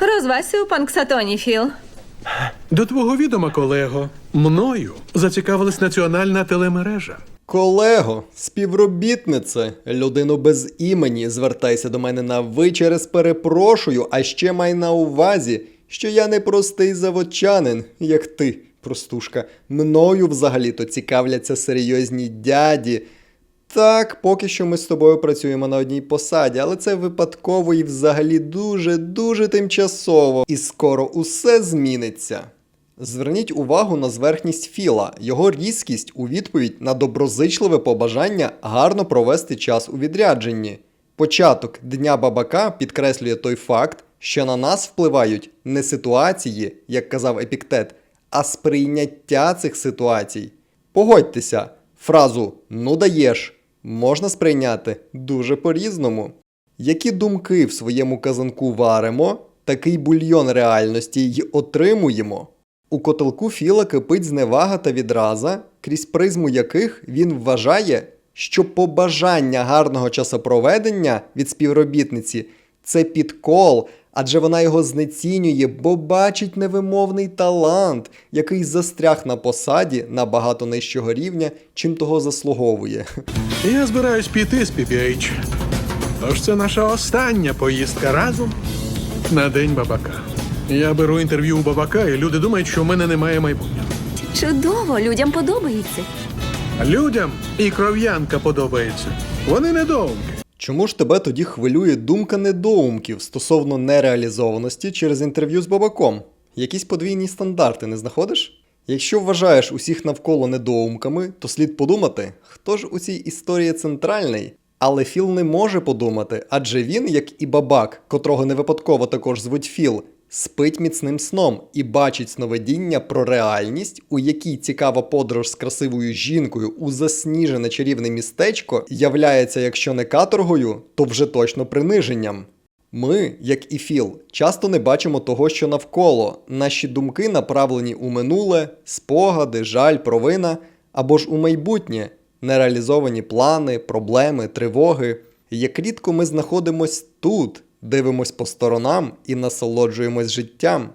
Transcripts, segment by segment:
Розвасю у панксатоні, Філ. До твого відома, колего, мною зацікавилась національна телемережа. Колего, співробітнице, людину без імені, звертайся до мене на ви через перепрошую, а ще май на увазі, що я не простий заводчанин, як ти, простушка. Мною взагалі-то цікавляться серйозні дяді. Так, поки що ми з тобою працюємо на одній посаді, але це випадково і взагалі дуже-дуже тимчасово. І скоро усе зміниться. Зверніть увагу на зверхність Філа, його різкість у відповідь на доброзичливе побажання гарно провести час у відрядженні. Початок Дня бабака підкреслює той факт, що на нас впливають не ситуації, як казав Епіктет, а сприйняття цих ситуацій. Погодьтеся, фразу ну даєш можна сприйняти дуже по-різному. Які думки в своєму казанку варимо, такий бульйон реальності й отримуємо. У котелку Філа кипить зневага та відраза, крізь призму яких він вважає, що побажання гарного часопроведення від співробітниці це підкол, адже вона його знецінює, бо бачить невимовний талант, який застряг на посаді набагато нижчого рівня, чим того заслуговує. Я збираюсь піти з PPH. Тож це наша остання поїздка разом на День бабака. Я беру інтерв'ю у бабака, і люди думають, що в мене немає майбутнього. Чудово, людям подобається. Людям і кров'янка подобається. Вони недовгі. Чому ж тебе тоді хвилює думка недоумків стосовно нереалізованості через інтерв'ю з бабаком? Якісь подвійні стандарти не знаходиш? Якщо вважаєш усіх навколо недоумками, то слід подумати, хто ж у цій історії центральний. Але Філ не може подумати, адже він, як і бабак, котрого не випадково також звуть Філ, спить міцним сном і бачить сновидіння про реальність, у якій цікава подорож з красивою жінкою у засніжене чарівне містечко являється, якщо не каторгою, то вже точно приниженням. Ми, як і Філ, часто не бачимо того, що навколо. Наші думки направлені у минуле, спогади, жаль, провина або ж у майбутнє, нереалізовані плани, проблеми, тривоги. Як рідко ми знаходимось тут, дивимось по сторонам і насолоджуємось життям.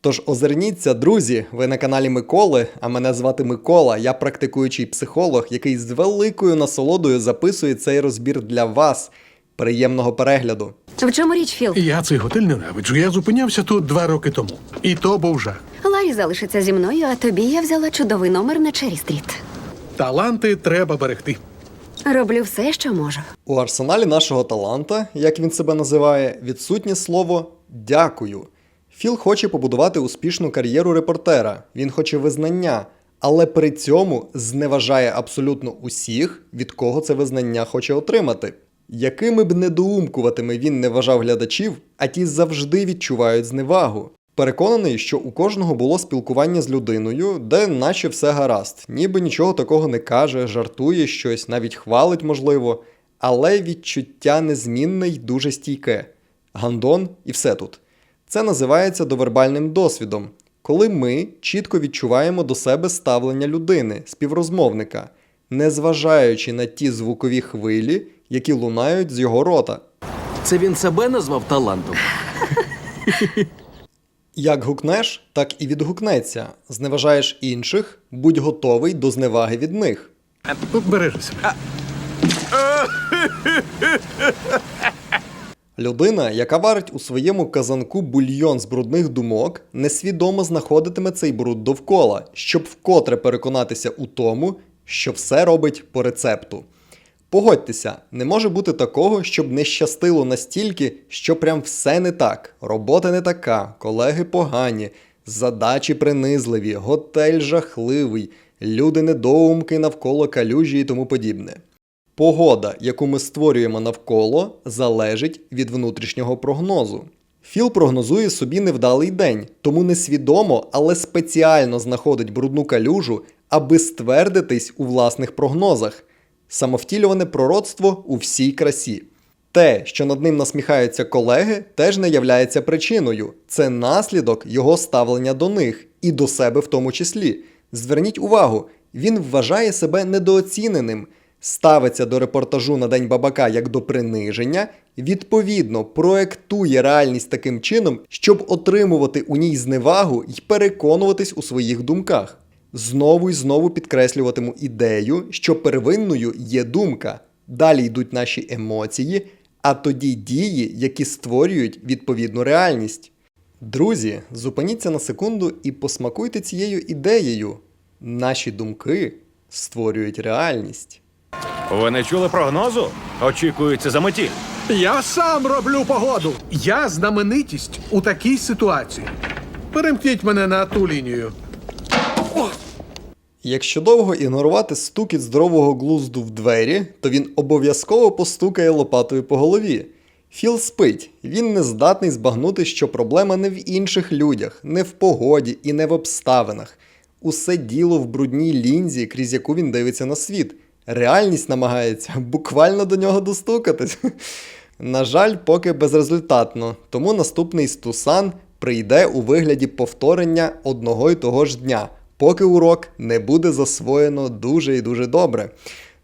Тож озирніться, друзі, ви на каналі Миколи, а мене звати Микола, я практикуючий психолог, який з великою насолодою записує цей розбір для вас. Приємного перегляду! В чому річ, Філ? Я цей готель ненавиджу. Я зупинявся тут два роки тому. І то був жах. Ларі залишиться зі мною, а тобі я взяла чудовий номер на Чері Стріт. Таланти треба берегти. Роблю все, що можу. У арсеналі нашого таланта, як він себе називає, відсутнє слово дякую. Філ хоче побудувати успішну кар'єру репортера, він хоче визнання, але при цьому зневажає абсолютно усіх, від кого це визнання хоче отримати. Якими б недоумкуватими він не вважав глядачів, а ті завжди відчувають зневагу. Переконаний, що у кожного було спілкування з людиною, де наче все гаразд, ніби нічого такого не каже, жартує щось, навіть хвалить, можливо, але відчуття незмінне й дуже стійке. Гандон і все тут. Це називається довербальним досвідом, коли ми чітко відчуваємо до себе ставлення людини, співрозмовника, незважаючи на ті звукові хвилі, які лунають з його рота. Це він себе назвав талантом. Як гукнеш, так і відгукнеться. Зневажаєш інших, будь готовий до зневаги від них. Бережи себе. Людина, яка варить у своєму казанку бульйон з брудних думок, несвідомо знаходитиме цей бруд довкола, щоб вкотре переконатися у тому, що все робить по рецепту. Погодьтеся, не може бути такого, щоб не щастило настільки, що прям все не так. Робота не така, колеги погані, задачі принизливі, готель жахливий, люди недоумки навколо калюжі і тому подібне. Погода, яку ми створюємо навколо, залежить від внутрішнього прогнозу. Філ прогнозує собі невдалий день, тому несвідомо, але спеціально знаходить брудну калюжу, аби ствердитись у власних прогнозах. Самовтілюване пророцтво у всій красі. Те, що над ним насміхаються колеги, теж не являється причиною. Це наслідок його ставлення до них і до себе в тому числі. Зверніть увагу, він вважає себе недооціненим. ставиться до репортажу на День Бабака як до приниження, відповідно проектує реальність таким чином, щоб отримувати у ній зневагу і переконуватись у своїх думках. Знову і знову підкреслюватиму ідею, що первинною є думка. Далі йдуть наші емоції, а тоді дії, які створюють відповідну реальність. Друзі, зупиніться на секунду і посмакуйте цією ідеєю. Наші думки створюють реальність. Ви не чули прогнозу? Очікується заметіль. Я сам роблю погоду. Я знаменитість у такій ситуації. Перемкніть мене на ту лінію. Якщо довго ігнорувати стукіт здорового глузду в двері, то він обов'язково постукає лопатою по голові. Філ спить, він не здатний збагнути, що проблема не в інших людях, не в погоді і не в обставинах. Усе діло в брудній лінзі, крізь яку він дивиться на світ. Реальність намагається буквально до нього достукатись. На жаль, поки безрезультатно, тому наступний стусан прийде у вигляді повторення одного й того ж дня, поки урок не буде засвоєно дуже і дуже добре.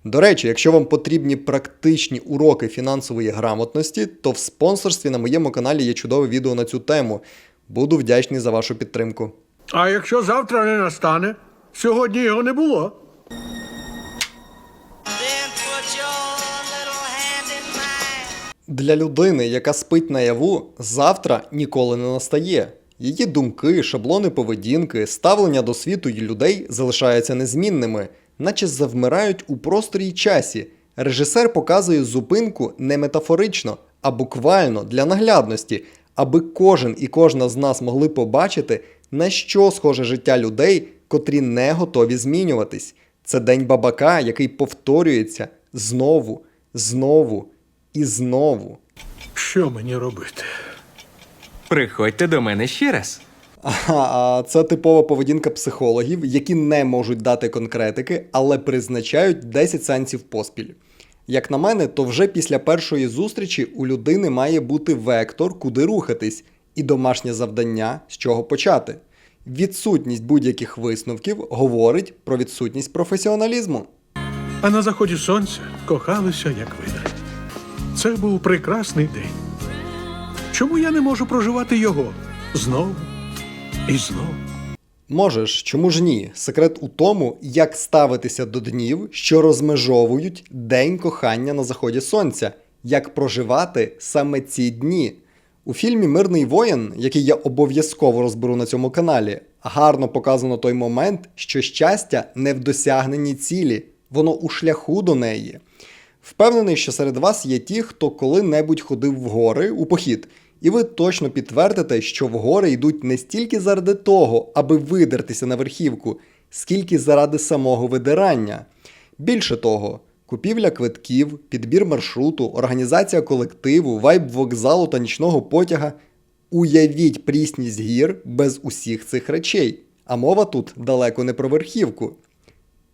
До речі, якщо вам потрібні практичні уроки фінансової грамотності, то в спонсорстві на моєму каналі є чудове відео на цю тему. Буду вдячний за вашу підтримку. А якщо завтра не настане, сьогодні його не було. Для людини, яка спить наяву, завтра ніколи не настає. Її думки, шаблони поведінки, ставлення до світу і людей залишаються незмінними, наче завмирають у просторі часі. Режисер показує зупинку не метафорично, а буквально для наглядності, аби кожен і кожна з нас могли побачити, на що схоже життя людей, котрі не готові змінюватись. Це день бабака, який повторюється знову, знову і знову. Що мені робити? Приходьте до мене ще раз. Ага, а це типова поведінка психологів, які не можуть дати конкретики, але призначають 10 сеансів поспіль. Як на мене, то вже після першої зустрічі у людини має бути вектор, куди рухатись, і домашнє завдання, з чого почати. Відсутність будь-яких висновків говорить про відсутність професіоналізму. А на заході сонця кохалися, як видри. Це був прекрасний день. Чому я не можу проживати його знову і знову? Можеш, чому ж ні? Секрет у тому, як ставитися до днів, що розмежовують день кохання на заході сонця, як проживати саме ці дні. У фільмі Мирний воїн, який я обов'язково розберу на цьому каналі, гарно показано той момент, що щастя не в досягненні цілі, воно у шляху до неї. Впевнений, що серед вас є ті, хто коли-небудь ходив в гори у похід, і ви точно підтвердите, що в гори йдуть не стільки заради того, аби видертися на верхівку, скільки заради самого видирання. Більше того, купівля квитків, підбір маршруту, організація колективу, вайб вокзалу та нічного потяга. Уявіть прісність гір без усіх цих речей. А мова тут далеко не про верхівку.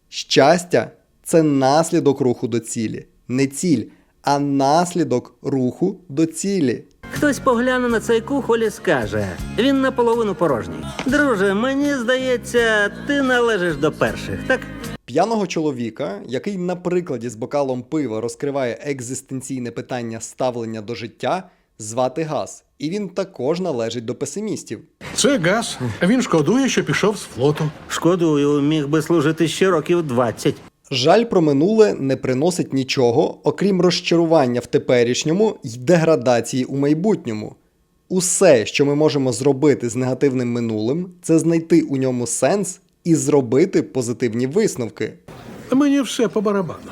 Щастя це наслідок руху до цілі, не ціль, а наслідок руху до цілі. Хтось погляне на цей кухоль і скаже: він наполовину порожній. Друже, мені здається, ти належиш до перших, так? П'яного чоловіка, який на прикладі з бокалом пива розкриває екзистенційне питання ставлення до життя, звати Газ, і він також належить до песимістів. Це газ. Він шкодує, що пішов з флоту. Шкодую, міг би служити ще років 20. Жаль про минуле не приносить нічого, окрім розчарування в теперішньому й деградації у майбутньому. Усе, що ми можемо зробити з негативним минулим, це знайти у ньому сенс і зробити позитивні висновки. Мені все по барабану.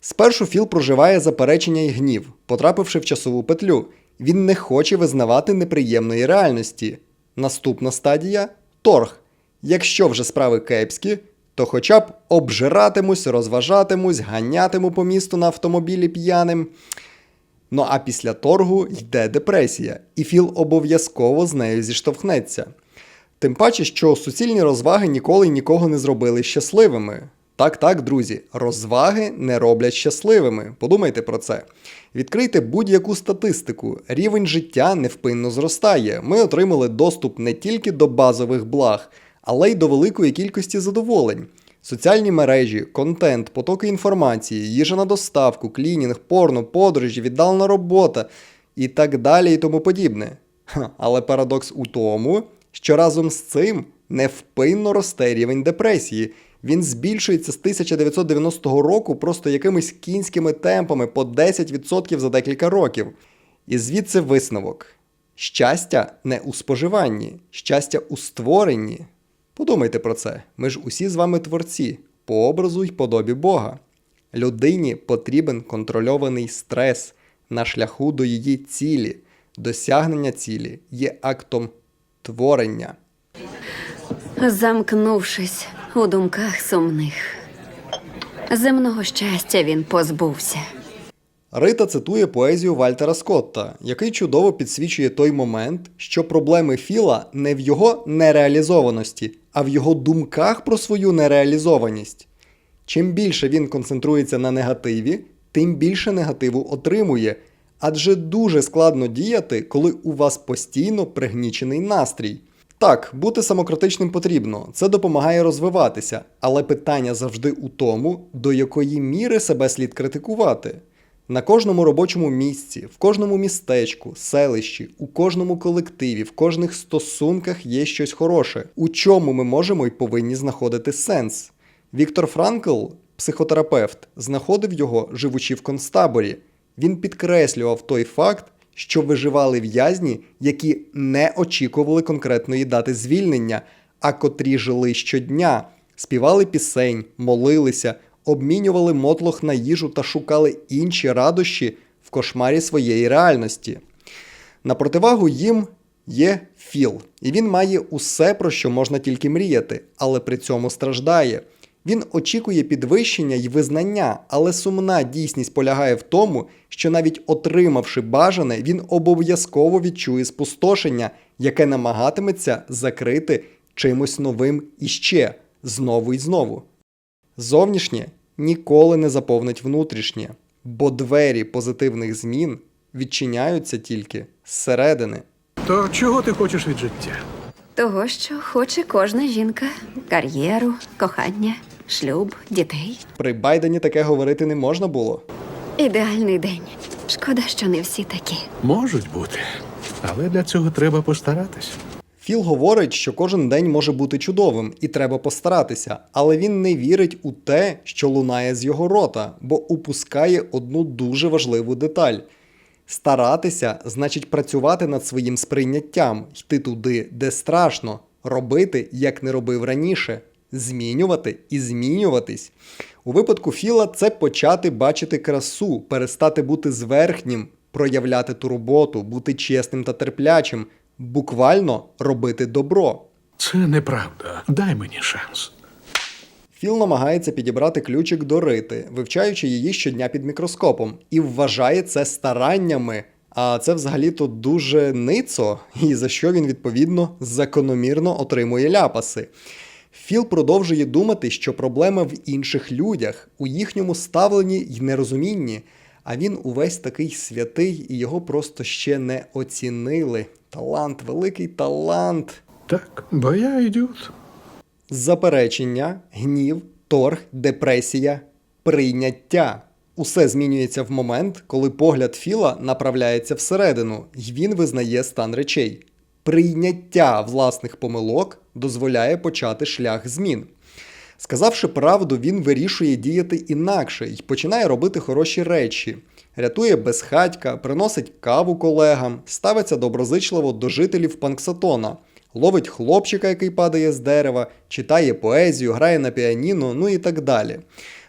Спершу Філ проживає заперечення і гнів, потрапивши в часову петлю. Він не хоче визнавати неприємної реальності. Наступна стадія торг. Якщо вже справи кепські, то хоча б обжиратимусь, розважатимусь, ганятиму по місту на автомобілі п'яним. Ну а після торгу йде депресія, і Філ обов'язково з нею зіштовхнеться. Тим паче, що суцільні розваги ніколи нікого не зробили щасливими. Так, так, друзі, розваги не роблять щасливими. Подумайте про це. Відкрийте будь-яку статистику. Рівень життя невпинно зростає. Ми отримали доступ не тільки до базових благ, але й до великої кількості задоволень. Соціальні мережі, контент, потоки інформації, їжа на доставку, клінінг, порно, подорожі, віддалена робота і так далі і тому подібне. Але парадокс у тому, що разом з цим невпинно росте рівень депресії. Він збільшується з 1990 року просто якимись кінськими темпами по 10% за декілька років. І звідси висновок: щастя не у споживанні, щастя у створенні. Подумайте про це. Ми ж усі з вами творці, по образу й подобі Бога. Людині потрібен контрольований стрес на шляху до її цілі. Досягнення цілі є актом творення. Замкнувшись у думках сумних. Земного щастя він позбувся. Рита цитує поезію Вальтера Скотта, який чудово підсвічує той момент, що проблеми Філа не в його нереалізованості, а в його думках про свою нереалізованість. Чим більше він концентрується на негативі, тим більше негативу отримує. Адже дуже складно діяти, коли у вас постійно пригнічений настрій. Так, бути самокритичним потрібно, це допомагає розвиватися, але питання завжди у тому, до якої міри себе слід критикувати. На кожному робочому місці, в кожному містечку, селищі, у кожному колективі, в кожних стосунках є щось хороше, у чому ми можемо й повинні знаходити сенс. Віктор Франкл, психотерапевт, знаходив його, живучи в концтаборі. Він підкреслював той факт, що виживали в'язні, які не очікували конкретної дати звільнення, а котрі жили щодня, співали пісень, молилися, обмінювали мотлох на їжу та шукали інші радощі в кошмарі своєї реальності. На противагу їм є Філ, і він має усе, про що можна тільки мріяти, але при цьому страждає. Він очікує підвищення й визнання, але сумна дійсність полягає в тому, що навіть отримавши бажане, він обов'язково відчує спустошення, яке намагатиметься закрити чимось новим іще, знову і знову. Зовнішнє ніколи не заповнить внутрішнє, бо двері позитивних змін відчиняються тільки зсередини. То чого ти хочеш від життя? Того, що хоче кожна жінка: кар'єру, кохання, шлюб, дітей. При Байдені таке говорити не можна було. Ідеальний день. Шкода, що не всі такі. Можуть бути, але для цього треба постаратись. Філ говорить, що кожен день може бути чудовим і треба постаратися, але він не вірить у те, що лунає з його рота, бо упускає одну дуже важливу деталь. Старатися значить працювати над своїм сприйняттям, йти туди, де страшно, робити, як не робив раніше, змінювати і змінюватись. У випадку Філа це почати бачити красу, перестати бути зверхнім, проявляти турботу, бути чесним та терплячим, буквально робити добро. Це неправда. Дай мені шанс. Філ намагається підібрати ключик до рити, вивчаючи її щодня під мікроскопом, і вважає це стараннями. А це взагалі-то дуже ницо, і за що він відповідно закономірно отримує ляпаси. Філ продовжує думати, що проблема в інших людях, у їхньому ставленні й нерозумінні. А він увесь такий святий, і його просто ще не оцінили. Талант, великий талант. Так, бо я ідіот. Заперечення, гнів, торг, депресія, прийняття. Усе змінюється в момент, коли погляд Філа направляється всередину, і він визнає стан речей. Прийняття власних помилок дозволяє почати шлях змін. Сказавши правду, він вирішує діяти інакше і починає робити хороші речі. Рятує безхатька, приносить каву колегам, ставиться доброзичливо до жителів Панксатона, ловить хлопчика, який падає з дерева, читає поезію, грає на піаніно, ну і так далі.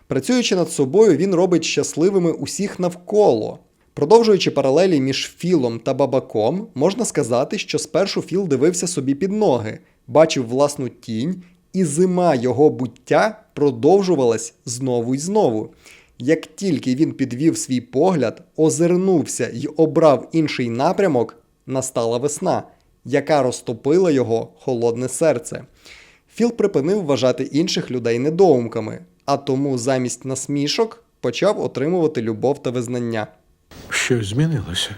Працюючи над собою, він робить щасливими усіх навколо. Продовжуючи паралелі між Філом та бабаком, можна сказати, що спершу Філ дивився собі під ноги, бачив власну тінь, і зима його буття продовжувалась знову й знову. Як тільки він підвів свій погляд, озирнувся й обрав інший напрямок, настала весна, яка розтопила його холодне серце. Філ припинив вважати інших людей недоумками, а тому замість насмішок почав отримувати любов та визнання. Щось змінилося.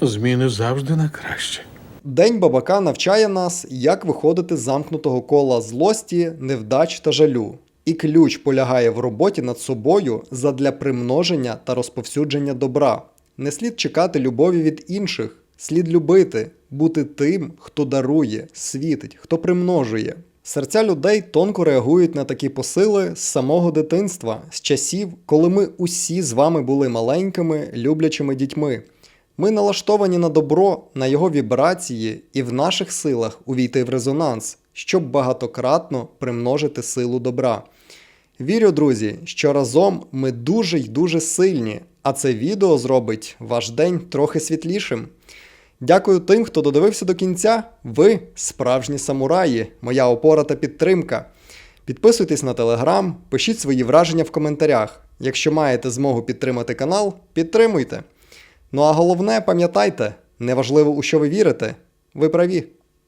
Зміни завжди на краще. День бабака навчає нас, як виходити з замкнутого кола злості, невдач та жалю. І ключ полягає в роботі над собою задля примноження та розповсюдження добра. Не слід чекати любові від інших, слід любити, бути тим, хто дарує, світить, хто примножує. Серця людей тонко реагують на такі посили з самого дитинства, з часів, коли ми усі з вами були маленькими, люблячими дітьми. Ми налаштовані на добро, на його вібрації, і в наших силах увійти в резонанс, щоб багатократно примножити силу добра. Вірю, друзі, що разом ми дуже й дуже сильні, а це відео зробить ваш день трохи світлішим. Дякую тим, хто додивився до кінця. Ви справжні самураї, моя опора та підтримка. Підписуйтесь на телеграм, пишіть свої враження в коментарях. Якщо маєте змогу підтримати канал, підтримуйте. Ну а головне, пам'ятайте, неважливо у що ви вірите, ви праві.